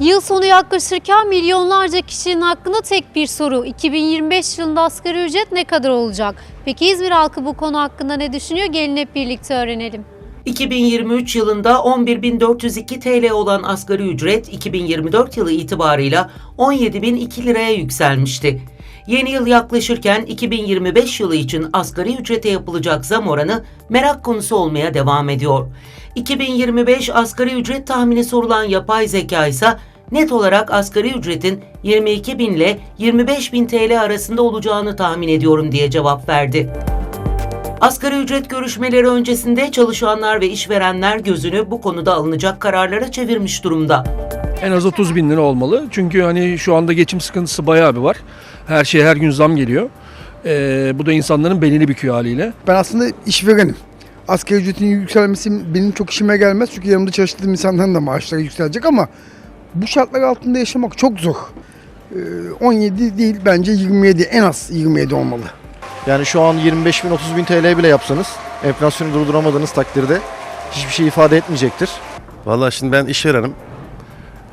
Yıl sonu yaklaşırken milyonlarca kişinin hakkında tek bir soru. 2025 yılında asgari ücret ne kadar olacak? Peki İzmir halkı bu konu hakkında ne düşünüyor? Gelin hep birlikte öğrenelim. 2023 yılında 11.402 TL olan asgari ücret 2024 yılı itibarıyla 17.002 liraya yükselmişti. Yeni yıl yaklaşırken 2025 yılı için asgari ücrete yapılacak zam oranı merak konusu olmaya devam ediyor. 2025 asgari ücret tahmini sorulan yapay zeka ise net olarak asgari ücretin 22.000 ile 25.000 TL arasında olacağını tahmin ediyorum diye cevap verdi. Asgari ücret görüşmeleri öncesinde çalışanlar ve işverenler gözünü bu konuda alınacak kararlara çevirmiş durumda. En az 30 bin lira olmalı. Çünkü hani şu anda geçim sıkıntısı bayağı bir var. Her şey her gün zam geliyor. Ee, bu da insanların belini büküyor haliyle. Ben aslında işverenim. Asgari ücretin yükselmesi benim çok işime gelmez. Çünkü yanımda çalıştığım insanların da maaşları yükselecek ama bu şartlar altında yaşamak çok zor. Ee, 17 değil bence 27 en az 27 olmalı. Yani şu an 25 bin 30 bin TL bile yapsanız enflasyonu durduramadığınız takdirde hiçbir şey ifade etmeyecektir. Vallahi şimdi ben işverenim.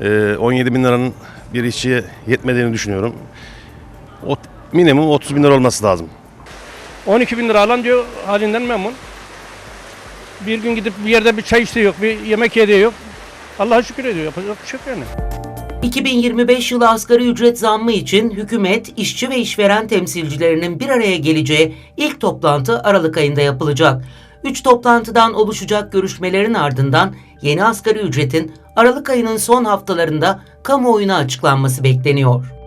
Ee, 17 bin liranın bir işçiye yetmediğini düşünüyorum. O, minimum 30 bin lira olması lazım. 12 bin lira alan diyor halinden memnun. Bir gün gidip bir yerde bir çay içtiği yok, bir yemek yediği yok. Allah'a şükür ediyor. Yapacak bir şey yani. 2025 yılı asgari ücret zammı için hükümet, işçi ve işveren temsilcilerinin bir araya geleceği ilk toplantı Aralık ayında yapılacak. Üç toplantıdan oluşacak görüşmelerin ardından yeni asgari ücretin Aralık ayının son haftalarında kamuoyuna açıklanması bekleniyor.